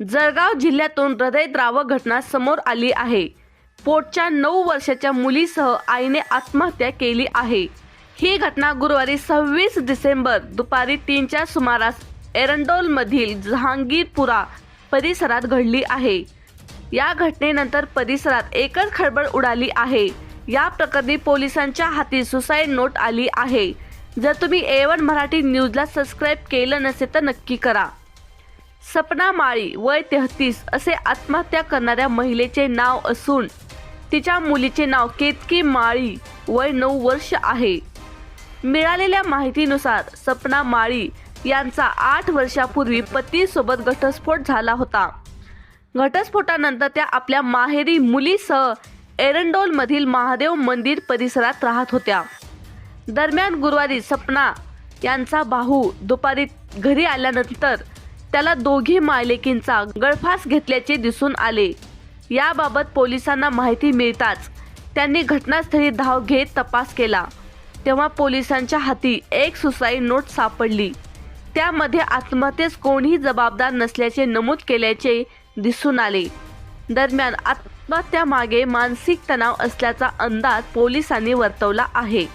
जळगाव जिल्ह्यातून हृदयद्रावक घटना समोर आली आहे. पोटच्या नऊ वर्षाच्या मुलीसह आईने आत्महत्या केली आहे. ही घटना गुरुवारी सव्वीस डिसेंबर दुपारी तीनच्या सुमारास एरंडोलमधील जहांगीरपुरा परिसरात घडली आहे. या घटनेनंतर परिसरात एकच खळबळ उडाली आहे. या प्रकरणी पोलिसांच्या हाती सुसाईड नोट आली आहे. जर तुम्ही ए वन मराठी न्यूजला सबस्क्राईब केलं नसेल तर नक्की करा. सपना माळी वय तेहतीस असे आत्महत्या करणाऱ्या महिलेचे नाव असून तिच्या मुलीचे नाव केतकी माळी वय नऊ वर्ष आहे. मिळालेल्या माहितीनुसार सपना माळी यांचा आठ वर्षापूर्वी पतीसोबत घटस्फोट झाला होता. घटस्फोटानंतर त्या आपल्या माहेरी मुलीसह एरंडोलमधील महादेव मंदिर परिसरात राहत होत्या. दरम्यान गुरुवारी सपना यांचा भाऊ दुपारी घरी आल्यानंतर त्याला दोघी मायलेकींचा गळफास घेतल्याचे दिसून आले. याबाबत पोलिसांना माहिती मिळताच त्यांनी घटनास्थळी धाव घेत तपास केला. तेव्हा पोलिसांच्या हाती एक सुसाईड नोट सापडली. त्यामध्ये आत्महत्येस कोणीही जबाबदार नसल्याचे नमूद केल्याचे दिसून आले. दरम्यान आत्महत्यामागे मानसिक तणाव असल्याचा अंदाज पोलिसांनी वर्तवला आहे.